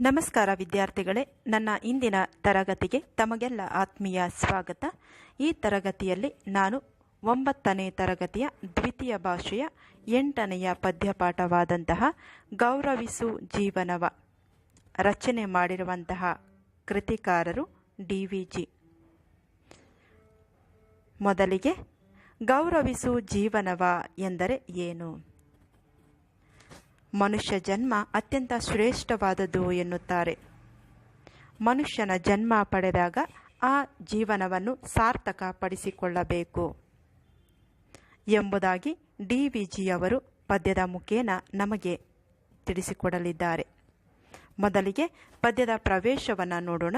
ನಮಸ್ಕಾರ ವಿದ್ಯಾರ್ಥಿಗಳೇ, ನನ್ನ ಇಂದಿನ ತರಗತಿಗೆ ತಮಗೆಲ್ಲ ಆತ್ಮೀಯ ಸ್ವಾಗತ. ಈ ತರಗತಿಯಲ್ಲಿ ನಾನು ಒಂಬತ್ತನೇ ತರಗತಿಯ ದ್ವಿತೀಯ ಭಾಷೆಯ ಎಂಟನೆಯ ಪದ್ಯಪಾಠವಾದಂತಹ ಗೌರವಿಸು ಜೀವನವ ರಚನೆ ಮಾಡಿರುವಂತಹ ಕೃತಿಕಾರರು ಡಿ ವಿ ಜಿ. ಮೊದಲಿಗೆ ಗೌರವಿಸು ಜೀವನವ ಎಂದರೆ ಏನು? ಮನುಷ್ಯ ಜನ್ಮ ಅತ್ಯಂತ ಶ್ರೇಷ್ಠವಾದದ್ದು ಎನ್ನುತ್ತಾರೆ. ಮನುಷ್ಯನ ಜನ್ಮ ಪಡೆದಾಗ ಆ ಜೀವನವನ್ನು ಸಾರ್ಥಕ ಪಡಿಸಿಕೊಳ್ಳಬೇಕು ಎಂಬುದಾಗಿ ಡಿ ವಿ ಜಿಯವರು ಪದ್ಯದ ಮುಖೇನ ನಮಗೆ ತಿಳಿಸಿಕೊಡಲಿದ್ದಾರೆ. ಮೊದಲಿಗೆ ಪದ್ಯದ ಪ್ರವೇಶವನ್ನು ನೋಡೋಣ.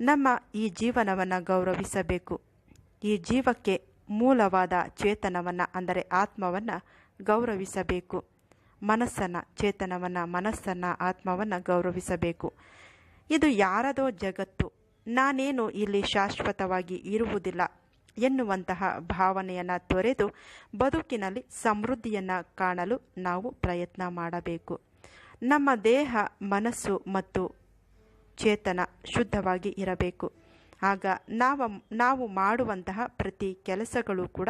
ನಮ್ಮ ಈ ಜೀವನವನ್ನು ಗೌರವಿಸಬೇಕು. ಈ ಜೀವಕ್ಕೆ ಮೂಲವಾದ ಚೇತನವನ್ನು, ಅಂದರೆ ಆತ್ಮವನ್ನು ಗೌರವಿಸಬೇಕು. ಮನಸ್ಸನ್ನು, ಚೇತನವನ್ನು, ಮನಸ್ಸನ್ನು, ಆತ್ಮವನ್ನು ಗೌರವಿಸಬೇಕು. ಇದು ಯಾರದೋ ಜಗತ್ತು. ನಾನೇನು ಇಲ್ಲಿ ಶಾಶ್ವತವಾಗಿ ಇರುವುದಿಲ್ಲ ಎನ್ನುವಂತಹ ಭಾವನೆಯನ್ನು ತೊರೆದು ಬದುಕಿನಲ್ಲಿ ಸಮೃದ್ಧಿಯನ್ನು ಕಾಣಲು ನಾವು ಪ್ರಯತ್ನ ಮಾಡಬೇಕು. ನಮ್ಮ ದೇಹ, ಮನಸ್ಸು ಮತ್ತು ಚೇತನ ಶುದ್ಧವಾಗಿ ಇರಬೇಕು. ಆಗ ನಾವು ನಾವು ಮಾಡುವಂತಹ ಪ್ರತಿ ಕೆಲಸಗಳು ಕೂಡ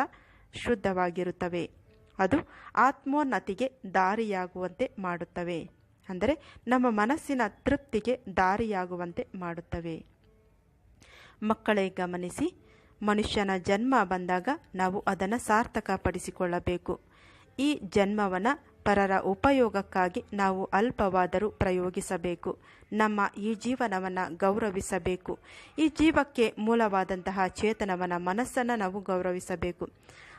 ಶುದ್ಧವಾಗಿರುತ್ತವೆ. ಅದು ಆತ್ಮೋನ್ನತಿಗೆ ದಾರಿಯಾಗುವಂತೆ ಮಾಡುತ್ತವೆ. ಅಂದರೆ ನಮ್ಮ ಮನಸ್ಸಿನ ತೃಪ್ತಿಗೆ ದಾರಿಯಾಗುವಂತೆ ಮಾಡುತ್ತವೆ. ಮಕ್ಕಳೇ ಗಮನಿಸಿ, ಮನುಷ್ಯನ ಜನ್ಮ ಬಂದಾಗ ನಾವು ಅದನ್ನು ಸಾರ್ಥಕಪಡಿಸಿಕೊಳ್ಳಬೇಕು. ಈ ಜನ್ಮವನ್ನು ಪರರ ಉಪಯೋಗಕ್ಕಾಗಿ ನಾವು ಅಲ್ಪವಾದರೂ ಪ್ರಯೋಗಿಸಬೇಕು. ನಮ್ಮ ಈ ಜೀವನವನ್ನು ಗೌರವಿಸಬೇಕು. ಈ ಜೀವಕ್ಕೆ ಮೂಲವಾದಂತಹ ಚೇತನವನ್ನು, ಮನಸ್ಸನ್ನು ನಾವು ಗೌರವಿಸಬೇಕು.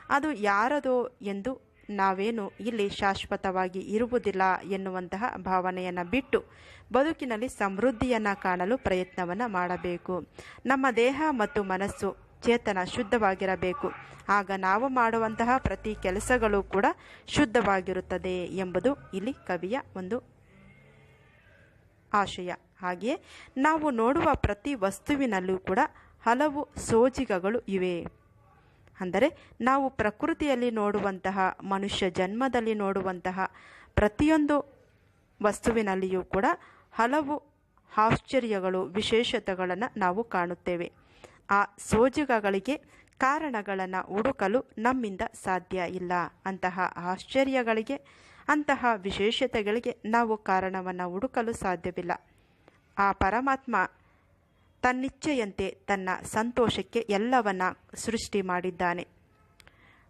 ಅದು ಯಾರದೋ ಎಂದು ನಾವೇನು ಇಲ್ಲಿ ಶಾಶ್ವತವಾಗಿ ಇರುವುದಿಲ್ಲ ಎನ್ನುವಂತಹ ಭಾವನೆಯನ್ನು ಬಿಟ್ಟು ಬದುಕಿನಲ್ಲಿ ಸಮೃದ್ಧಿಯನ್ನು ಕಾಣಲು ಪ್ರಯತ್ನವನ್ನು ಮಾಡಬೇಕು. ನಮ್ಮ ದೇಹ ಮತ್ತು ಮನಸ್ಸು ಚೇತನ ಶುದ್ಧವಾಗಿರಬೇಕು. ಆಗ ನಾವು ಮಾಡುವಂತಹ ಪ್ರತಿ ಕೆಲಸಗಳು ಕೂಡ ಶುದ್ಧವಾಗಿರುತ್ತದೆ ಎಂಬುದು ಇಲ್ಲಿ ಕವಿಯ ಒಂದು ಆಶಯ. ಹಾಗೆಯೇ ನಾವು ನೋಡುವ ಪ್ರತಿ ವಸ್ತುವಿನಲ್ಲೂ ಕೂಡ ಹಲವು ಸೋಜಿಗಗಳು ಇವೆ. ಅಂದರೆ ನಾವು ಪ್ರಕೃತಿಯಲ್ಲಿ ನೋಡುವಂತಹ, ಮನುಷ್ಯ ಜನ್ಮದಲ್ಲಿ ನೋಡುವಂತಹ ಪ್ರತಿಯೊಂದು ವಸ್ತುವಿನಲ್ಲಿಯೂ ಕೂಡ ಹಲವು ಆಶ್ಚರ್ಯಗಳು, ವಿಶೇಷತೆಗಳನ್ನು ನಾವು ಕಾಣುತ್ತೇವೆ. ಆ ಸೋಜಿಗಗಳಿಗೆ ಕಾರಣಗಳನ್ನು ಹುಡುಕಲು ನಮ್ಮಿಂದ ಸಾಧ್ಯ ಇಲ್ಲ. ಅಂತಹ ಆಶ್ಚರ್ಯಗಳಿಗೆ, ಅಂತಹ ವಿಶೇಷತೆಗಳಿಗೆ ನಾವು ಕಾರಣವನ್ನು ಹುಡುಕಲು ಸಾಧ್ಯವಿಲ್ಲ. ಆ ಪರಮಾತ್ಮ ತನ್ನಿಚ್ಛೆಯಂತೆ ತನ್ನ ಸಂತೋಷಕ್ಕೆ ಎಲ್ಲವನ್ನ ಸೃಷ್ಟಿ ಮಾಡಿದ್ದಾನೆ.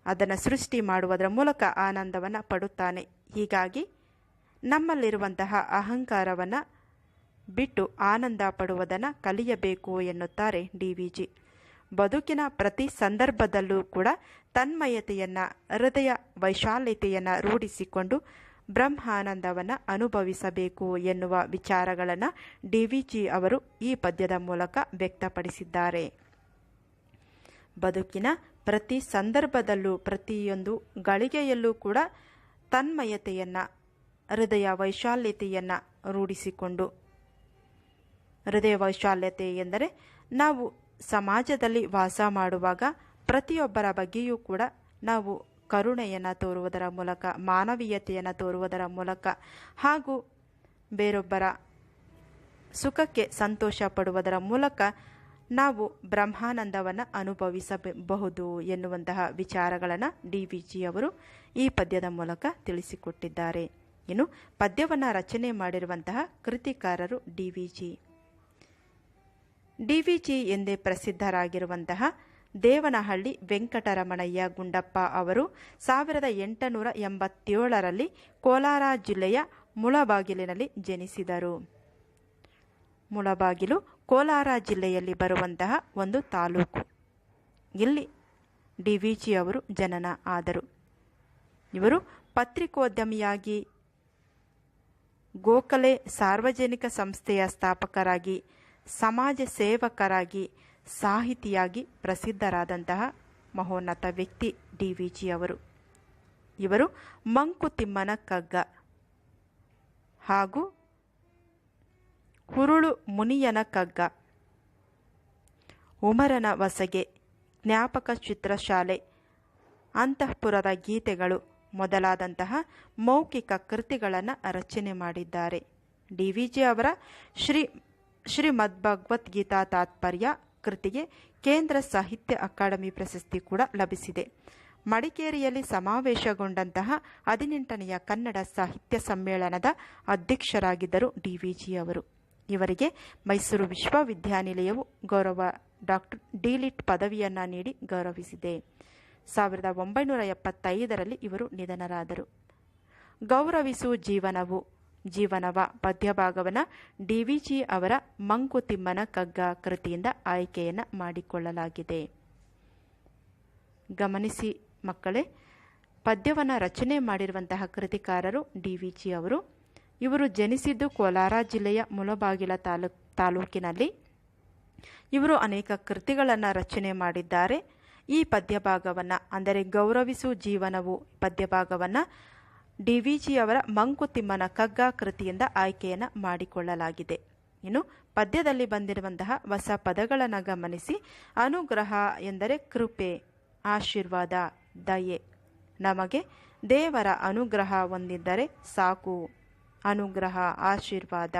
ಅದನ್ನು ಸೃಷ್ಟಿ ಮಾಡುವುದರ ಮೂಲಕ ಆನಂದವನ್ನು ಪಡುತ್ತಾನೆ. ಹೀಗಾಗಿ ನಮ್ಮಲ್ಲಿರುವಂತಹ ಅಹಂಕಾರವನ್ನು ಬಿಟ್ಟು ಆನಂದ ಪಡುವುದನ್ನು ಕಲಿಯಬೇಕು ಎನ್ನುತ್ತಾರೆ ಡಿ ವಿ ಜಿ. ಬದುಕಿನ ಪ್ರತಿ ಸಂದರ್ಭದಲ್ಲೂ ಕೂಡ ತನ್ಮಯತೆಯನ್ನು, ಹೃದಯ ವೈಶಾಲ್ಯತೆಯನ್ನು ರೂಢಿಸಿಕೊಂಡು ಬ್ರಹ್ಮಾನಂದವನ್ನು ಅನುಭವಿಸಬೇಕು ಎನ್ನುವ ವಿಚಾರಗಳನ್ನು ಡಿ ವಿ ಜಿ ಅವರು ಈ ಪದ್ಯದ ಮೂಲಕ ವ್ಯಕ್ತಪಡಿಸಿದ್ದಾರೆ. ಬದುಕಿನ ಪ್ರತಿ ಸಂದರ್ಭದಲ್ಲೂ ಪ್ರತಿಯೊಂದು ಗಳಿಗೆಯಲ್ಲೂ ಕೂಡ ತನ್ಮಯತೆಯನ್ನು, ಹೃದಯ ವೈಶಾಲ್ಯತೆಯನ್ನು ರೂಢಿಸಿಕೊಂಡು. ಹೃದಯ ವೈಶಾಲ್ಯತೆ ಎಂದರೆ ನಾವು ಸಮಾಜದಲ್ಲಿ ವಾಸ ಮಾಡುವಾಗ ಪ್ರತಿಯೊಬ್ಬರ ಬಗ್ಗೆಯೂ ಕೂಡ ನಾವು ಕರುಣೆಯನ್ನು ತೋರುವುದರ ಮೂಲಕ, ಮಾನವೀಯತೆಯನ್ನು ತೋರುವುದರ ಮೂಲಕ ಹಾಗೂ ಬೇರೊಬ್ಬರ ಸುಖಕ್ಕೆ ಸಂತೋಷ ಪಡುವುದರ ಮೂಲಕ ನಾವು ಬ್ರಹ್ಮಾನಂದವನ್ನು ಅನುಭವಿಸಬಹುದು ಎನ್ನುವಂತಹ ವಿಚಾರಗಳನ್ನು ಡಿ ವಿ ಜಿ ಅವರು ಈ ಪದ್ಯದ ಮೂಲಕ ತಿಳಿಸಿಕೊಟ್ಟಿದ್ದಾರೆ. ಇನ್ನು ಪದ್ಯವನ್ನು ರಚನೆ ಮಾಡಿರುವಂತಹ ಕೃತಿಕಾರರು D V G D V G ಎಂದೇ ಪ್ರಸಿದ್ಧರಾಗಿರುವಂತಹ ದೇವನಹಳ್ಳಿ ವೆಂಕಟರಮಣಯ್ಯ ಗುಂಡಪ್ಪ ಅವರು ಸಾವಿರದ ಎಂಟುನೂರ ಎಂಬತ್ತೇಳರಲ್ಲಿ ಕೋಲಾರ ಜಿಲ್ಲೆಯ ಮುಳಬಾಗಿಲಿನಲ್ಲಿ ಜನಿಸಿದರು. ಮುಳಬಾಗಿಲು ಕೋಲಾರ ಜಿಲ್ಲೆಯಲ್ಲಿ ಬರುವಂತಹ ಒಂದು ತಾಲೂಕು. ಇಲ್ಲಿ ಡಿ ವಿ ಜಿ ಅವರು ಜನನ ಆದರು. ಇವರು ಪತ್ರಿಕೋದ್ಯಮಿಯಾಗಿ ಗೋಖಲೆ ಸಾರ್ವಜನಿಕ ಸಂಸ್ಥೆಯ ಸ್ಥಾಪಕರಾಗಿ, ಸಮಾಜ ಸೇವಕರಾಗಿ ಸಾಹಿತಿಯಾಗಿ ಪ್ರಸಿದ್ಧರಾದಂತಹ ಮಹೋನ್ನತ ವ್ಯಕ್ತಿ ಡಿ ವಿ ಜಿ ಅವರು. ಇವರು ಮಂಕುತಿಮ್ಮನ ಕಗ್ಗ ಹಾಗೂ ಹುರುಳು ಮುನಿಯನ ಕಗ್ಗ, ಉಮರನ ವಸಗೆ, ಜ್ಞಾಪಕ ಚಿತ್ರಶಾಲೆ, ಅಂತಃಪುರದ ಗೀತೆಗಳು ಮೊದಲಾದಂತಹ ಮೌಖಿಕ ಕೃತಿಗಳನ್ನು ರಚನೆ ಮಾಡಿದ್ದಾರೆ. ಡಿ ವಿ ಜಿ ಅವರ ಶ್ರೀ ಶ್ರೀಮದ್ ಭಗವದ್ಗೀತಾ ತಾತ್ಪರ್ಯ ಕೃತಿಗೆ ಕೇಂದ್ರ ಸಾಹಿತ್ಯ ಅಕಾಡೆಮಿ ಪ್ರಶಸ್ತಿ ಕೂಡ ಲಭಿಸಿದೆ. ಮಡಿಕೇರಿಯಲ್ಲಿ ಸಮಾವೇಶಗೊಂಡಂತಹ ಹದಿನೆಂಟನೆಯ ಕನ್ನಡ ಸಾಹಿತ್ಯ ಸಮ್ಮೇಳನದ ಅಧ್ಯಕ್ಷರಾಗಿದ್ದರು ಡಿವಿಜಿ ಅವರು. ಇವರಿಗೆ ಮೈಸೂರು ವಿಶ್ವವಿದ್ಯಾನಿಲಯವು ಗೌರವ ಡಾಕ್ಟರ್ ಡಿಲಿಟ್ ಪದವಿಯನ್ನು ನೀಡಿ ಗೌರವಿಸಿದೆ. ಸಾವಿರದ ಒಂಬೈನೂರ ಎಪ್ಪತ್ತೈದರಲ್ಲಿ ಇವರು ನಿಧನರಾದರು. ಗೌರವಿಸು ಜೀವನವು ಜೀವನವ ಪದ್ಯಭಾಗವನ್ನು ಡಿ ವಿ ಜಿ ಅವರ ಮಂಕುತಿಮ್ಮನ ಕಗ್ಗ ಕೃತಿಯಿಂದ ಆಯ್ಕೆಯನ್ನು ಮಾಡಿಕೊಳ್ಳಲಾಗಿದೆ. ಗಮನಿಸಿ ಮಕ್ಕಳೇ, ಪದ್ಯವನ್ನು ರಚನೆ ಮಾಡಿರುವಂತಹ ಕೃತಿಕಾರರು ಡಿ ವಿ ಜಿ ಅವರು. ಇವರು ಜನಿಸಿದ್ದು ಕೋಲಾರ ಜಿಲ್ಲೆಯ ಮುಳಬಾಗಿಲ ತಾಲೂಕ್, ತಾಲೂಕಿನಲ್ಲಿ. ಇವರು ಅನೇಕ ಕೃತಿಗಳನ್ನು ರಚನೆ ಮಾಡಿದ್ದಾರೆ. ಈ ಪದ್ಯಭಾಗವನ್ನು, ಅಂದರೆ ಗೌರವಿಸು ಜೀವನವು ಪದ್ಯಭಾಗವನ್ನು ಡಿ ವಿ ಜಿ ಅವರ ಮಂಕುತಿಮ್ಮನ ಕಗ್ಗ ಕೃತಿಯಿಂದ ಆಯ್ಕೆಯನ್ನು ಮಾಡಿಕೊಳ್ಳಲಾಗಿದೆ. ಇನ್ನು ಪದ್ಯದಲ್ಲಿ ಬಂದಿರುವಂತಹ ಹೊಸ ಪದಗಳನ್ನು ಗಮನಿಸಿ. ಅನುಗ್ರಹ ಎಂದರೆ ಕೃಪೆ, ಆಶೀರ್ವಾದ, ದಯೆ. ನಮಗೆ ದೇವರ ಅನುಗ್ರಹ ಹೊಂದಿದ್ದರೆ ಸಾಕು. ಅನುಗ್ರಹ, ಆಶೀರ್ವಾದ.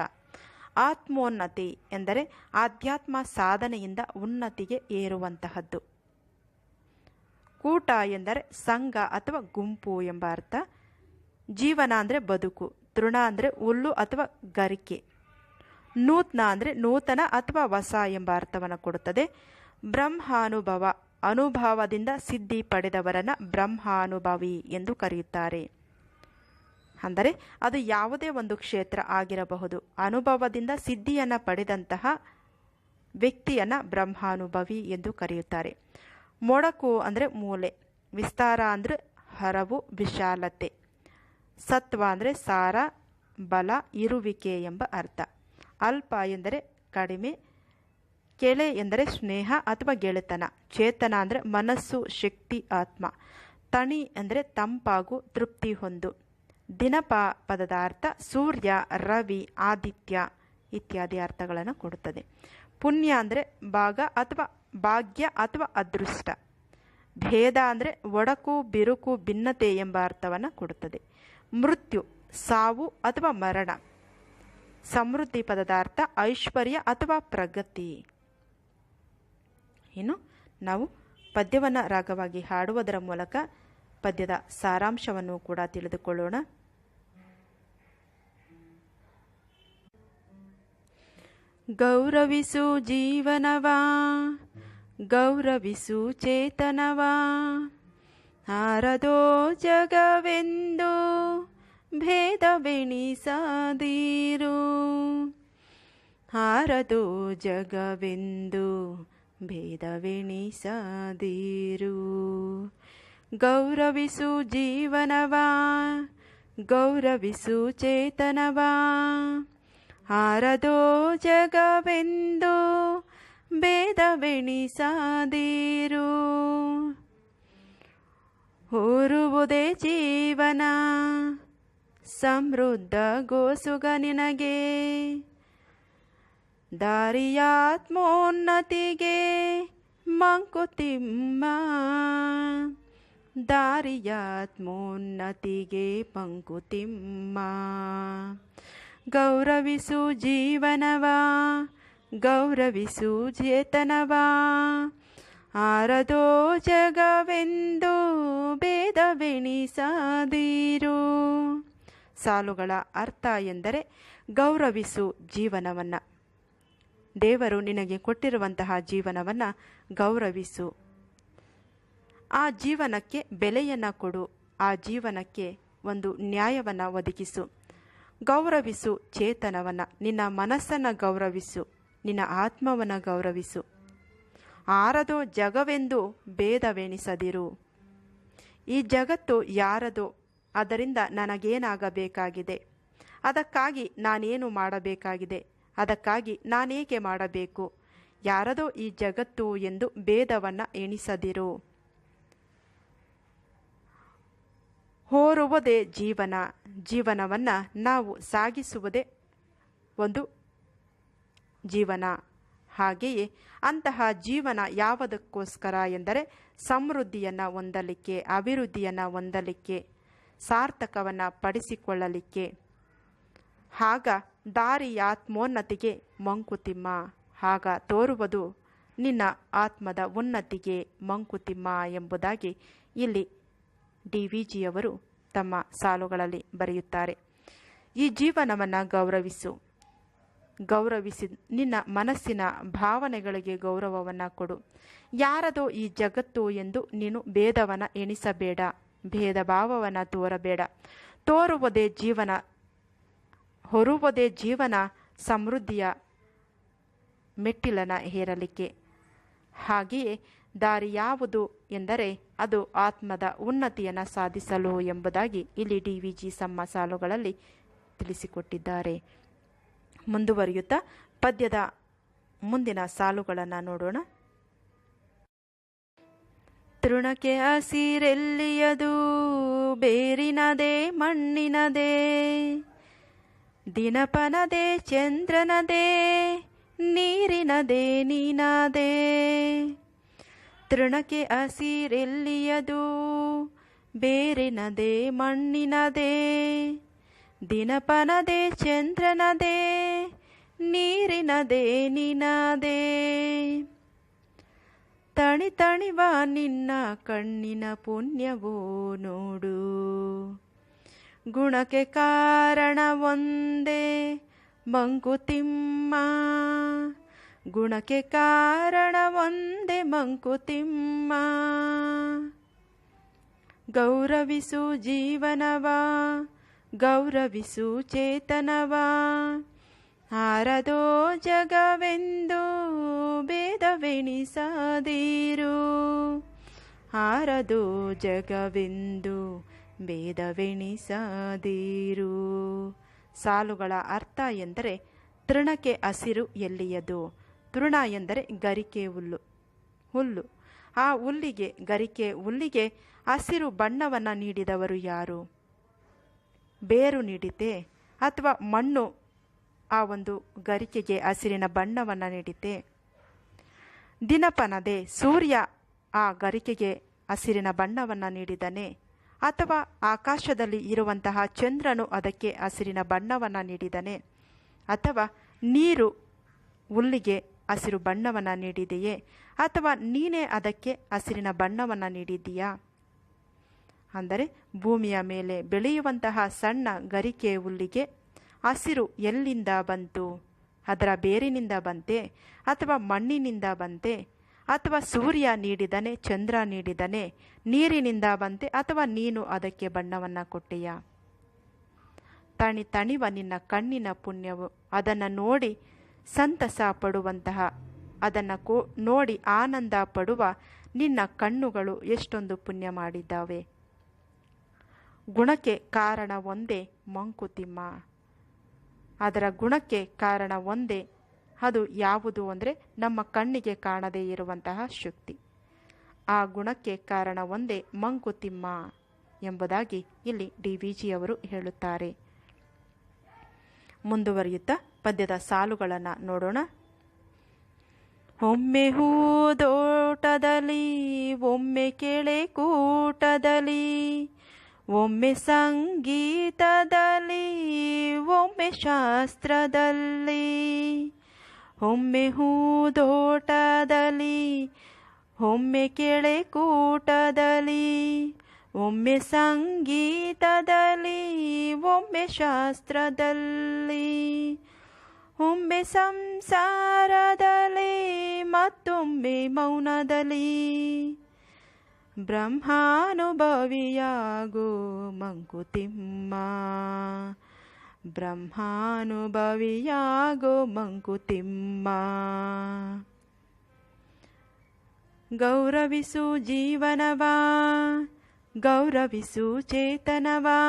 ಆತ್ಮೋನ್ನತಿ ಎಂದರೆ ಆಧ್ಯಾತ್ಮ ಸಾಧನೆಯಿಂದ ಉನ್ನತಿಗೆ ಏರುವಂತಹದ್ದು. ಕೂಟ ಎಂದರೆ ಸಂಘ ಅಥವಾ ಗುಂಪು ಎಂಬ ಅರ್ಥ. ಜೀವನ ಅಂದರೆ ಬದುಕು, ತೃಣ ಅಂದರೆ ಹುಲ್ಲು ಅಥವಾ ಗರಿಕೆ. ನೂತನ ಅಂದರೆ ನೂತನ ಅಥವಾ ಹೊಸ ಎಂಬ ಅರ್ಥವನ್ನು ಕೊಡುತ್ತದೆ. ಬ್ರಹ್ಮಾನುಭವ, ಅನುಭವದಿಂದ ಸಿದ್ಧಿ ಪಡೆದವರನ್ನು ಬ್ರಹ್ಮಾನುಭವಿ ಎಂದು ಕರೆಯುತ್ತಾರೆ. ಅಂದರೆ ಅದು ಯಾವುದೇ ಒಂದು ಕ್ಷೇತ್ರ ಆಗಿರಬಹುದು. ಅನುಭವದಿಂದ ಸಿದ್ಧಿಯನ್ನು ಪಡೆದಂತಹ ವ್ಯಕ್ತಿಯನ್ನು ಬ್ರಹ್ಮಾನುಭವಿ ಎಂದು ಕರೆಯುತ್ತಾರೆ. ಮೊಡಕು ಅಂದರೆ ಮೂಲೆ, ವಿಸ್ತಾರ ಅಂದರೆ ಹರವು, ವಿಶಾಲತೆ. ಸತ್ವ ಅಂದರೆ ಸಾರ, ಬಲ, ಇರುವಿಕೆ ಎಂಬ ಅರ್ಥ. ಅಲ್ಪ ಎಂದರೆ ಕಡಿಮೆ, ಕೆಳೆ ಎಂದರೆ ಸ್ನೇಹ ಅಥವಾ ಗೆಳೆತನ. ಚೇತನ ಅಂದರೆ ಮನಸ್ಸು, ಶಕ್ತಿ, ಆತ್ಮ. ತಣಿ ಅಂದರೆ ತಂಪಾಗು, ತೃಪ್ತಿ ಹೊಂದು. ದಿನಪ ಪದದ ಅರ್ಥ ಸೂರ್ಯ, ರವಿ, ಆದಿತ್ಯ ಇತ್ಯಾದಿ ಅರ್ಥಗಳನ್ನು ಕೊಡುತ್ತದೆ. ಪುಣ್ಯ ಅಂದರೆ ಭಾಗ ಅಥವಾ ಭಾಗ್ಯ ಅಥವಾ ಅದೃಷ್ಟ. ಭೇದ ಅಂದರೆ ಒಡಕು, ಬಿರುಕು, ಭಿನ್ನತೆ ಎಂಬ ಅರ್ಥವನ್ನು ಕೊಡುತ್ತದೆ. ಮೃತ್ಯು, ಸಾವು ಅಥವಾ ಮರಣ. ಸಮೃದ್ಧಿ ಪದದ ಅರ್ಥ ಐಶ್ವರ್ಯ ಅಥವಾ ಪ್ರಗತಿ. ಇನ್ನು ನಾವು ಪದ್ಯವನ್ನು ರಾಗವಾಗಿ ಹಾಡುವುದರ ಮೂಲಕ ಪದ್ಯದ ಸಾರಾಂಶವನ್ನು ಕೂಡ ತಿಳಿದುಕೊಳ್ಳೋಣ. ಗೌರವಿಸು ಜೀವನವಾ, ಗೌರವಿಸು ಚೇತನವಾ. नारदो जगवे भेदविणी सा हारो जगवे गौरविसु सदीरु गौरवि जीवनवा गौरवसु चेतनवा। हारो जगवे भेदविणी ಹೊರುವುದೇ ಜೀವನ. ಸಮೃದ್ಧ ಗೋಸುಗ ನಿನಗೆ. ದಾರಿಯಾತ್ಮೋನ್ನತಿಗೆ ಮಂಕುತಿಮ್ಮ. ದಾರಿಯಾತ್ಮೋನ್ನತಿಗೆ ಪಂಕುತಿಮ್ಮ ಗೌರವಿಸು ಜೀವನವ, ಗೌರವಿಸು ಚೇತನವ. ಆರದೋ ಜಗವೆಂದು ಭೇದವೆಣಿಸದಿರು ಸಾಲುಗಳ ಅರ್ಥ ಎಂದರೆ ಗೌರವಿಸು ಜೀವನವನ್ನು. ದೇವರು ನಿನಗೆ ಕೊಟ್ಟಿರುವಂತಹ ಜೀವನವನ್ನು ಗೌರವಿಸು. ಆ ಜೀವನಕ್ಕೆ ಬೆಲೆಯನ್ನು ಕೊಡು. ಆ ಜೀವನಕ್ಕೆ ಒಂದು ನ್ಯಾಯವನ್ನು ಒದಗಿಸು. ಗೌರವಿಸು ಚೇತನವನ್ನು. ನಿನ್ನ ಮನಸ್ಸನ್ನು ಗೌರವಿಸು. ನಿನ್ನ ಆತ್ಮವನ್ನು ಗೌರವಿಸು. ಆರದೋ ಜಗವೆಂದು ಭೇದವೆಣಿಸದಿರು ಈ ಜಗತ್ತು ಯಾರದು? ಅದರಿಂದ ನನಗೇನಾಗಬೇಕಾಗಿದೆ? ಅದಕ್ಕಾಗಿ ನಾನೇನು ಮಾಡಬೇಕಾಗಿದೆ? ಅದಕ್ಕಾಗಿ ನಾನೇಕೆ ಮಾಡಬೇಕು? ಯಾರದೋ ಈ ಜಗತ್ತು ಎಂದು ಭೇದವನ್ನು ಎಣಿಸದಿರು. ಹೋರುವುದೇ ಜೀವನ. ಜೀವನವನ್ನು ನಾವು ಸಾಗಿಸುವುದೇ ಒಂದು ಜೀವನ. ಹಾಗೆಯೇ ಅಂತಹ ಜೀವನ ಯಾವುದಕ್ಕೋಸ್ಕರ ಎಂದರೆ ಸಮೃದ್ಧಿಯನ್ನು ಹೊಂದಲಿಕ್ಕೆ, ಅಭಿವೃದ್ಧಿಯನ್ನು ಹೊಂದಲಿಕ್ಕೆ, ಸಾರ್ಥಕವನ್ನು ಪಡಿಸಿಕೊಳ್ಳಲಿಕ್ಕೆ. ಆಗ ದಾರಿಯಾತ್ಮೋನ್ನತಿಗೆ ಮಂಕುತಿಮ್ಮ. ಆಗ ತೋರುವುದು ನಿನ್ನ ಆತ್ಮದ ಉನ್ನತಿಗೆ ಮಂಕುತಿಮ್ಮ ಎಂಬುದಾಗಿ ಇಲ್ಲಿ ಡಿ ವಿ ಜಿಯವರು ತಮ್ಮ ಸಾಲುಗಳಲ್ಲಿ ಬರೆಯುತ್ತಾರೆ. ಈ ಜೀವನವನ್ನು ಗೌರವಿಸು. ಗೌರವಿಸಿ, ನಿನ್ನ ಮನಸ್ಸಿನ ಭಾವನೆಗಳಿಗೆ ಗೌರವವನ್ನು ಕೊಡು. ಯಾರದೋ ಈ ಜಗತ್ತು ಎಂದು ನೀನು ಭೇದವನ್ನು ಎಣಿಸಬೇಡ, ಭೇದ ಭಾವವನ್ನು ತೋರಬೇಡ. ತೋರುವುದೇ ಜೀವನ, ಹೊರುವುದೇ ಜೀವನ, ಸಮೃದ್ಧಿಯ ಮೆಟ್ಟಿಲನ ಹೇರಲಿಕ್ಕೆ. ಹಾಗೆಯೇ ದಾರಿ ಯಾವುದು ಎಂದರೆ ಅದು ಆತ್ಮದ ಉನ್ನತಿಯನ್ನು ಸಾಧಿಸಲು ಎಂಬುದಾಗಿ ಇಲ್ಲಿ ಡಿ ವಿ ಜಿ ಸಮ್ಮ ಸಾಲುಗಳಲ್ಲಿ ತಿಳಿಸಿಕೊಟ್ಟಿದ್ದಾರೆ. ಮುಂದುವರಿಯುತ್ತಾ ಪದ್ಯದ ಮುಂದಿನ ಸಾಲುಗಳನ್ನು ನೋಡೋಣ. ತೃಣಕ್ಕೆ ಹಸಿರೆಲ್ಲಿಯದು, ಬೇರಿನದೇ, ಮಣ್ಣಿನದೇ, ದಿನಪನದೇ, ಚಂದ್ರನದೇ, ನೀರಿನದೇ, ನೀನದೇ. ತೃಣಕ್ಕೆ ಹಸಿರೆಲ್ಲಿಯದು, ಬೇರಿನದೇ, ಮಣ್ಣಿನದೇ ದಿನಪನದೇ, ಚಂದ್ರನದೇ, ನೀರಿನದೇ, ನಿನದೇ. ತಣಿ ತಣಿವ ನಿನ್ನ ಕಣ್ಣಿನ ಪುಣ್ಯವೋ ನೋಡು. ಗುಣಕ್ಕೆ ಕಾರಣ ಒಂದೇ ಮಂಕುತಿಮ್ಮ. ಗುಣಕ್ಕೆ ಕಾರಣ ಒಂದೇ ಮಂಕುತಿಮ್ಮ. ಗೌರವಿಸು ಜೀವನವ ಗೌರವಿಸು ಚೇತನವಾ. ಆರದೋ ಜಗವೆಂದು ಭೇದವೆಣಿಸದಿರು. ಆರದೋ ಜಗವೆಂದು ಭೇದವೆಣಿಸದಿರು. ಸಾಲುಗಳ ಅರ್ಥ ಎಂದರೆ ತೃಣಕ್ಕೆ ಹಸಿರು ಎಲ್ಲಿಯದು? ತೃಣ ಎಂದರೆ ಗರಿಕೆ ಹುಲ್ಲು. ಹುಲ್ಲು. ಆ ಹುಲ್ಲಿಗೆ, ಗರಿಕೆ ಹುಲ್ಲಿಗೆ ಹಸಿರು ಬಣ್ಣವನ್ನು ನೀಡಿದವರು ಯಾರು? ಬೇರು ನೀಡಿತೆ ಅಥವಾ ಮಣ್ಣು ಆ ಒಂದು ಗರಿಕೆಗೆ ಹಸಿರಿನ ಬಣ್ಣವನ್ನು ನೀಡಿತೆ ದಿನಪನದೆ ಸೂರ್ಯ ಆ ಗರಿಕೆಗೆ ಹಸಿರಿನ ಬಣ್ಣವನ್ನು ನೀಡಿದನೆ ಅಥವಾ ಆಕಾಶದಲ್ಲಿ ಇರುವಂತಹ ಚಂದ್ರನು ಅದಕ್ಕೆ ಹಸಿರಿನ ಬಣ್ಣವನ್ನು ನೀಡಿದನೆ ಅಥವಾ ನೀರು ಹುಲ್ಲಿಗೆ ಹಸಿರು ಬಣ್ಣವನ್ನು ನೀಡಿದೆಯೇ ಅಥವಾ ನೀನೇ ಅದಕ್ಕೆ ಹಸಿರಿನ ಬಣ್ಣವನ್ನು ನೀಡಿದ್ದೀಯಾ? ಅಂದರೆ ಭೂಮಿಯ ಮೇಲೆ ಬೆಳೆಯುವಂತಹ ಸಣ್ಣ ಗರಿಕೆ ಹುಲ್ಲಿಗೆ ಹಸಿರು ಎಲ್ಲಿಂದ ಬಂತು? ಅದರ ಬೇರಿನಿಂದ ಬಂತೆ ಅಥವಾ ಮಣ್ಣಿನಿಂದ ಬಂತೆ ಅಥವಾ ಸೂರ್ಯ ನೀಡಿದನೆ, ಚಂದ್ರ ನೀಡಿದನೆ, ನೀರಿನಿಂದ ಬಂತೆ ಅಥವಾ ನೀನು ಅದಕ್ಕೆ ಬಣ್ಣವನ್ನು ಕೊಟ್ಟೆಯಾ? ತಣಿ ತಣಿವ ನಿನ್ನ ಕಣ್ಣಿನ ಪುಣ್ಯವು ಅದನ್ನು ನೋಡಿ ಸಂತಸ ಪಡುವಂತಹ, ಅದನ್ನು ಕೋ, ನೋಡಿ ಆನಂದ ಪಡುವ ನಿನ್ನ ಕಣ್ಣುಗಳು ಎಷ್ಟೊಂದು ಪುಣ್ಯ ಮಾಡಿದ್ದಾವೆ? ಗುಣಕ್ಕೆ ಕಾರಣ ಒಂದೇ ಮಂಕುತಿಮ್ಮ. ಅದರ ಗುಣಕ್ಕೆ ಕಾರಣ ಒಂದೇ ಅದು ಯಾವುದು ಅಂದರೆ ನಮ್ಮ ಕಣ್ಣಿಗೆ ಕಾಣದೇ ಇರುವಂತಹ ಶಕ್ತಿ. ಆ ಗುಣಕ್ಕೆ ಕಾರಣ ಒಂದೇ ಮಂಕುತಿಮ್ಮ ಎಂಬುದಾಗಿ ಇಲ್ಲಿ ಡಿ ವಿ ಜಿಯವರು ಹೇಳುತ್ತಾರೆ. ಮುಂದುವರಿಯುತ್ತಾ ಪದ್ಯದ ಸಾಲುಗಳನ್ನು ನೋಡೋಣ. ಒಮ್ಮೆ ಹೂದೋಟದಲ್ಲಿ, ಒಮ್ಮೆ ಕೆಳೆ ಕೂಟದಲ್ಲಿ ಒಮ್ಮೆ ಸಂಗೀತದಲ್ಲಿ, ಒಮ್ಮೆ ಶಾಸ್ತ್ರದಲ್ಲಿ, ಒಮ್ಮೆ ಹೂದೋಟದಲ್ಲಿ, ಒಮ್ಮೆ ಕೆಳೆ ಕೂಟದಲ್ಲಿ ಒಮ್ಮೆ ಸಂಗೀತದಲ್ಲಿ, ಒಮ್ಮೆ ಶಾಸ್ತ್ರದಲ್ಲಿ, ಒಮ್ಮೆ ಸಂಸಾರದಲ್ಲಿ ಮತ್ತೊಮ್ಮೆ ಮೌನದಲ್ಲಿ. ಬ್ರಹ್ಮಾನುಭವಿಯಾಗೋ ಮಂಕುತಿಮ್ಮ ಬ್ರಹ್ಮಾನುಭವಿಯಾಗೋ ಮಂಕುತಿಮ್ಮ ಗೌರವಿಸು ಜೀವನವಾ ಗೌರವಿಸು ಚೇತನವಾ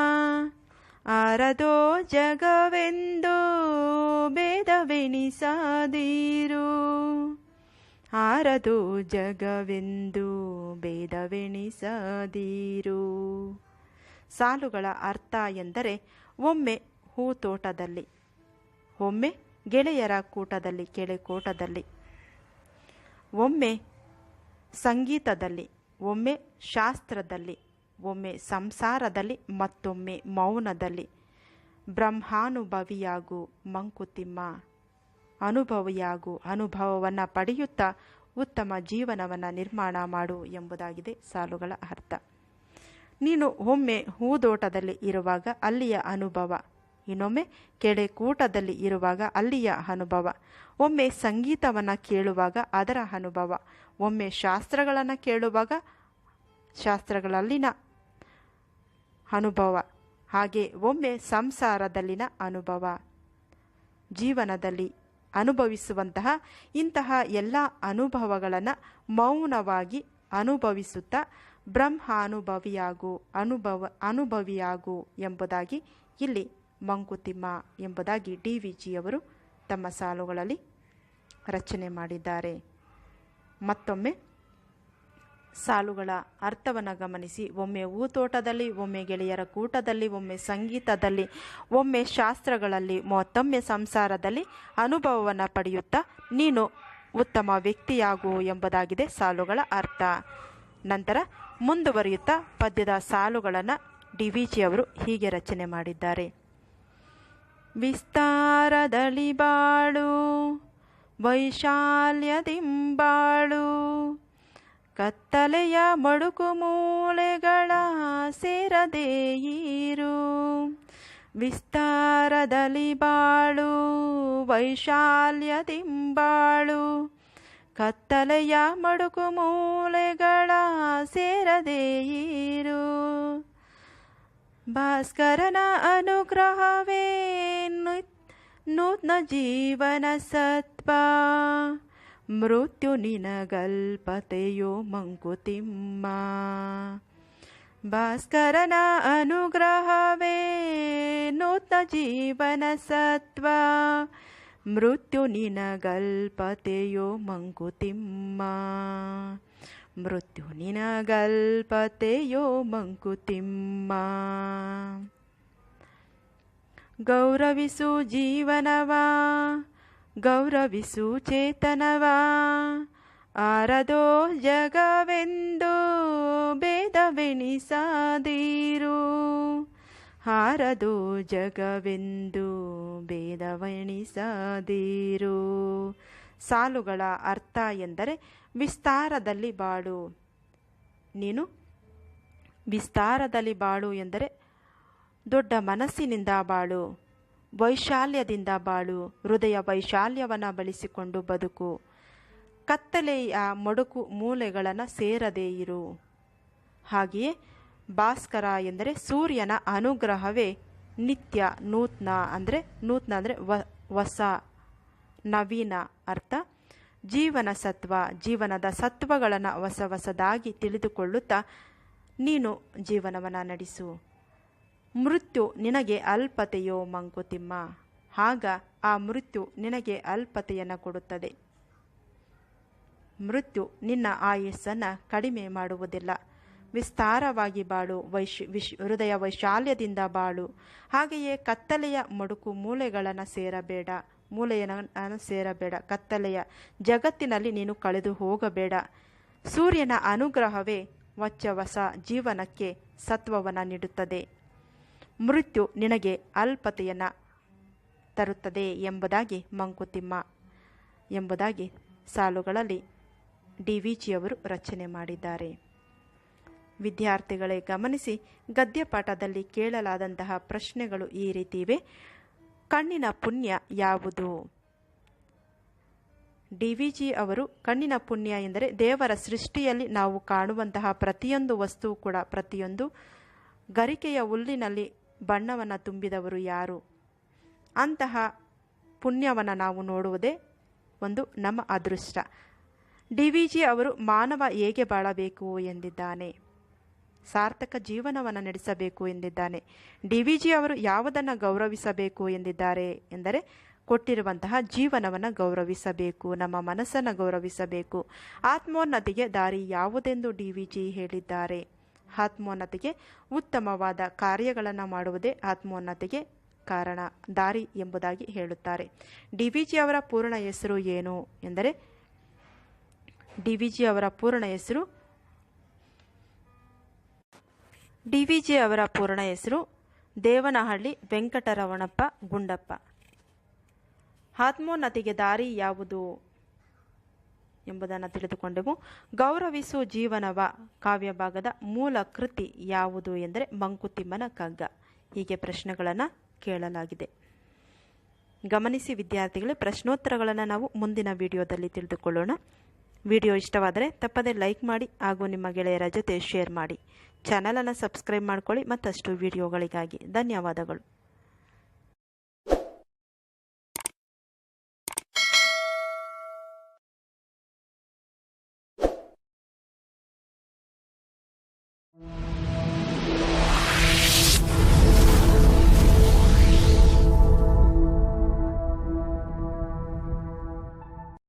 ಆರದೋ ಜಗವೆಂದು ಭೇದವೆಣಿಸದಿರು ಆರದು ಜಗವೆಂದು ಭೇದವೆಣಿಸದಿರು. ಸಾಲುಗಳ ಅರ್ಥ ಎಂದರೆ ಒಮ್ಮೆ ಹೂತೋಟದಲ್ಲಿ, ಒಮ್ಮೆ ಗೆಳೆಯರ ಕೂಟದಲ್ಲಿ, ಕೆಳೆಕೋಟದಲ್ಲಿ, ಒಮ್ಮೆ ಸಂಗೀತದಲ್ಲಿ, ಒಮ್ಮೆ ಶಾಸ್ತ್ರದಲ್ಲಿ, ಒಮ್ಮೆ ಸಂಸಾರದಲ್ಲಿ, ಮತ್ತೊಮ್ಮೆ ಮೌನದಲ್ಲಿ ಬ್ರಹ್ಮಾನುಭವಿಯಾಗು ಮಂಕುತಿಮ್ಮ. ಅನುಭವಿಯಾಗು, ಅನುಭವವನ್ನು ಪಡೆಯುತ್ತಾ ಉತ್ತಮ ಜೀವನವನ್ನು ನಿರ್ಮಾಣ ಮಾಡು ಎಂಬುದಾಗಿದೆ ಸಾಲುಗಳ ಅರ್ಥ. ನೀನು ಒಮ್ಮೆ ಹೂದೋಟದಲ್ಲಿ ಇರುವಾಗ ಅಲ್ಲಿಯ ಅನುಭವ, ಇನ್ನೊಮ್ಮೆ ಕೆಡೆ ಕೂಟದಲ್ಲಿ ಇರುವಾಗ ಅಲ್ಲಿಯ ಅನುಭವ, ಒಮ್ಮೆ ಸಂಗೀತವನ್ನು ಕೇಳುವಾಗ ಅದರ ಅನುಭವ, ಒಮ್ಮೆ ಶಾಸ್ತ್ರಗಳನ್ನು ಕೇಳುವಾಗ ಶಾಸ್ತ್ರಗಳಲ್ಲಿನ ಅನುಭವ, ಹಾಗೆ ಒಮ್ಮೆ ಸಂಸಾರದಲ್ಲಿನ ಅನುಭವ. ಜೀವನದಲ್ಲಿ ಅನುಭವಿಸುವಂತಹ ಇಂತಹ ಎಲ್ಲ ಅನುಭವಗಳನ್ನು ಮೌನವಾಗಿ ಅನುಭವಿಸುತ್ತಾ ಬ್ರಹ್ಮಾನುಭವಿಯಾಗು, ಅನುಭವ, ಅನುಭವಿಯಾಗು ಎಂಬುದಾಗಿ ಇಲ್ಲಿ ಮಂಕುತಿಮ್ಮ ಎಂಬುದಾಗಿ ಡಿ ವಿ ಜಿಯವರು ತಮ್ಮ ಸಾಲುಗಳಲ್ಲಿ ರಚನೆ ಮಾಡಿದ್ದಾರೆ. ಮತ್ತೊಮ್ಮೆ ಸಾಲುಗಳ ಅರ್ಥವನ್ನು ಗಮನಿಸಿ. ಒಮ್ಮೆ ಹೂತೋಟದಲ್ಲಿ ಒಮ್ಮೆ ಗೆಳೆಯರ ಕೂಟದಲ್ಲಿ, ಒಮ್ಮೆ ಸಂಗೀತದಲ್ಲಿ, ಒಮ್ಮೆ ಶಾಸ್ತ್ರಗಳಲ್ಲಿ, ಮತ್ತೊಮ್ಮೆ ಸಂಸಾರದಲ್ಲಿ ಅನುಭವವನ್ನು ಪಡೆಯುತ್ತಾ ನೀನು ಉತ್ತಮ ವ್ಯಕ್ತಿಯಾಗು ಎಂಬುದಾಗಿದೆ ಸಾಲುಗಳ ಅರ್ಥ. ನಂತರ ಮುಂದುವರಿಯುತ್ತಾ ಪದ್ಯದ ಸಾಲುಗಳನ್ನು ಡಿ. ವಿ. ಜಿ. ಅವರು ಹೀಗೆ ರಚನೆ ಮಾಡಿದ್ದಾರೆ. ವಿಸ್ತಾರದಲ್ಲಿ ಬಾಳು, ವೈಶಾಲ್ಯದಿಂಬಾಳು ಕತ್ತಲೆಯ ಮಡುಕು ಮೂಲೆಗಳ ಸೇರದೆ ಇರು ವಿಸ್ತಾರದಲ್ಲಿ ಬಾಳು, ವೈಶಾಲ್ಯದಿಂಬಾಳು. ಕತ್ತಲೆಯ ಮಡುಕು ಮೂಲೆಗಳ ಸೇರದೆ ಇರು ಭಾಸ್ಕರನ ಅನುಗ್ರಹವೇ ನೂತನ ಜೀವನ ಸತ್ವ. ಮೃತ್ಯು ನಿನಗಲ್ಪತೆಯೋ ಮಂಕುತಿಮ್ಮ. ಭಾಸ್ಕರನ ಅನುಗ್ರಹವೇ ನೂತನ ಜೀವನ ಸತ್ವ. ಮೃತ್ಯು ನಿನಗಲ್ಪತೆಯೋ ಮಂಕುತಿಮ್ಮ. ಮೃತ್ಯು ನಿನಗಲ್ಪತೆಯೋ ಮಂಕುತಿಮ್ಮ. ಗೌರವಿಸು ಜೀವನವಾ. ಗೌರವಿಸು ಚೇತನವಾ ಆರದೋ ಜಗವೆಂದು ಭೇದವೆಣಿಸಾದೀರು. ಹಾರದೋ ಜಗವೆಂದು ಭೇದವೆಣಿಸದೀರು. ಸಾಲುಗಳ ಅರ್ಥ ಎಂದರೆ ವಿಸ್ತಾರದಲ್ಲಿ ಬಾಳು. ನೀನು ವಿಸ್ತಾರದಲ್ಲಿ ಬಾಳು ಎಂದರೆ ದೊಡ್ಡ ಮನಸ್ಸಿನಿಂದ ಬಾಳು. ವೈಶಾಲ್ಯದಿಂದ ಬಾಳು, ಹೃದಯ ವೈಶಾಲ್ಯವನ್ನು ಬಳಸಿಕೊಂಡು ಬದುಕು. ಕತ್ತಲೆಯ ಮೊಡಕು ಮೂಲೆಗಳನ್ನು ಸೇರದೇ ಇರು. ಹಾಗೆಯೇ ಭಾಸ್ಕರ ಎಂದರೆ ಸೂರ್ಯನ ಅನುಗ್ರಹವೇ ನಿತ್ಯ, ನೂತನ ಅಂದರೆ ನೂತನ ಅಂದರೆ ವ ಹೊಸ ನವೀನ ಅರ್ಥ. ಜೀವನ ಸತ್ವ, ಜೀವನದ ಸತ್ವಗಳನ್ನು ಹೊಸ ಹೊಸದಾಗಿ ತಿಳಿದುಕೊಳ್ಳುತ್ತಾ ನೀನು ಜೀವನವನ್ನು ನಡೆಸು. ಮೃತ್ಯು ನಿನಗೆ ಅಲ್ಪತೆಯೋ ಮಂಕುತಿಮ್ಮ? ಆಗ ಆ ಮೃತ್ಯು ನಿನಗೆ ಅಲ್ಪತೆಯನ್ನು ಕೊಡುತ್ತದೆ. ಮೃತ್ಯು ನಿನ್ನ ಆಯಸ್ಸನ್ನು ಕಡಿಮೆ ಮಾಡುವುದಿಲ್ಲ. ವಿಸ್ತಾರವಾಗಿ ಬಾಳು, ವೈಶ್, ವಿಶ್, ಹೃದಯ ವೈಶಾಲ್ಯದಿಂದ ಬಾಳು. ಹಾಗೆಯೇ ಕತ್ತಲೆಯ ಮಡುಕು ಮೂಲೆಗಳನ್ನು ಸೇರಬೇಡ. ಮೂಲೆಯನ್ನು ಸೇರಬೇಡ. ಕತ್ತಲೆಯ ಜಗತ್ತಿನಲ್ಲಿ ನೀನು ಕಳೆದು ಹೋಗಬೇಡ. ಸೂರ್ಯನ ಅನುಗ್ರಹವೇ ವಚ್ಚವಸ ಜೀವನಕ್ಕೆ ಸತ್ವವನ್ನು ನೀಡುತ್ತದೆ. ಮೃತ್ಯು ನಿನಗೆ ಅಲ್ಪತೆಯನ್ನು ತರುತ್ತದೆ ಎಂಬುದಾಗಿ ಮಂಕುತಿಮ್ಮ ಎಂಬುದಾಗಿ ಸಾಲುಗಳಲ್ಲಿ ಡಿ ವಿ ಜಿಯವರು ರಚನೆ ಮಾಡಿದ್ದಾರೆ. ವಿದ್ಯಾರ್ಥಿಗಳೇ ಗಮನಿಸಿ, ಗದ್ಯಪಾಠದಲ್ಲಿ ಕೇಳಲಾದಂತಹ ಪ್ರಶ್ನೆಗಳು ಈ ರೀತಿ ಇವೆ ಕಣ್ಣಿನ ಪುಣ್ಯ ಯಾವುದು? ಡಿ ವಿ ಜಿ ಅವರು, ಕಣ್ಣಿನ ಪುಣ್ಯ ಎಂದರೆ ದೇವರ ಸೃಷ್ಟಿಯಲ್ಲಿ ನಾವು ಕಾಣುವಂತಹ ಪ್ರತಿಯೊಂದು ವಸ್ತುವು ಕೂಡ ಪ್ರತಿಯೊಂದು. ಗರಿಕೆಯ ಹುಲ್ಲಿನಲ್ಲಿ ಬಣ್ಣವನ್ನು ತುಂಬಿದವರು ಯಾರು? ಅಂತಹ ಪುಣ್ಯವನ್ನು ನಾವು ನೋಡುವುದೇ ಒಂದು ನಮ್ಮ ಅದೃಷ್ಟ. ಡಿ ವಿ ಜಿ ಅವರು ಮಾನವ ಹೇಗೆ ಬಾಳಬೇಕು ಎಂದಿದ್ದಾನೆ? ಸಾರ್ಥಕ ಜೀವನವನ್ನು ನಡೆಸಬೇಕು ಎಂದಿದ್ದಾನೆ. ಡಿ ವಿ ಜಿ ಅವರು ಯಾವುದನ್ನು ಗೌರವಿಸಬೇಕು ಎಂದಿದ್ದಾರೆ ಎಂದರೆ ಕೊಟ್ಟಿರುವಂತಹ ಜೀವನವನ್ನು ಗೌರವಿಸಬೇಕು, ನಮ್ಮ ಮನಸ್ಸನ್ನು ಗೌರವಿಸಬೇಕು. ಆತ್ಮೋನ್ನತಿಗೆ ದಾರಿ ಯಾವುದೆಂದು ಡಿ ವಿ ಜಿ ಹೇಳಿದ್ದಾರೆ? ಆತ್ಮೋನ್ನತಿಗೆ ಉತ್ತಮವಾದ ಕಾರ್ಯಗಳನ್ನು ಮಾಡುವುದೇ ಆತ್ಮೋನ್ನತಿಗೆ ಕಾರಣ, ದಾರಿ ಎಂಬುದಾಗಿ ಹೇಳುತ್ತಾರೆ. ಡಿ ವಿ ಜಿ ಅವರ ಪೂರ್ಣ ಹೆಸರು ಏನು ಎಂದರೆ, ಡಿ ವಿ ಜಿ ಅವರ ಪೂರ್ಣ ಹೆಸರು, ಡಿ ವಿ ಜಿ ಅವರ ಪೂರ್ಣ ಹೆಸರು ದೇವನಹಳ್ಳಿ ವೆಂಕಟರವಣಪ್ಪ ಗುಂಡಪ್ಪ. ಆತ್ಮೋನ್ನತಿಗೆ ದಾರಿ ಯಾವುದು? ಎಂಬುದನ್ನು ತಿಳಿದುಕೊಂಡೆವು. ಗೌರವಿಸು ಜೀವನವ, ಕಾವ್ಯ ಭಾಗದ ಮೂಲ ಕೃತಿ ಯಾವುದು ಎಂದರೆ ಮಂಕುತಿಮ್ಮನ ಕಗ್ಗ. ಹೀಗೆ ಪ್ರಶ್ನೆಗಳನ್ನು ಕೇಳಲಾಗಿದೆ. ಗಮನಿಸಿ ವಿದ್ಯಾರ್ಥಿಗಳೇ, ಪ್ರಶ್ನೋತ್ತರಗಳನ್ನು ನಾವು ಮುಂದಿನ ವಿಡಿಯೋದಲ್ಲಿ ತಿಳಿದುಕೊಳ್ಳೋಣ. ವಿಡಿಯೋ ಇಷ್ಟವಾದರೆ ತಪ್ಪದೇ ಲೈಕ್ ಮಾಡಿ ಹಾಗೂ ನಿಮ್ಮ ಗೆಳೆಯರ ಜೊತೆ ಶೇರ್ ಮಾಡಿ. ಚಾನಲನ್ನು ಸಬ್ಸ್ಕ್ರೈಬ್ ಮಾಡ್ಕೊಳ್ಳಿ ಮತ್ತಷ್ಟು ವಿಡಿಯೋಗಳಿಗಾಗಿ ಧನ್ಯವಾದಗಳು.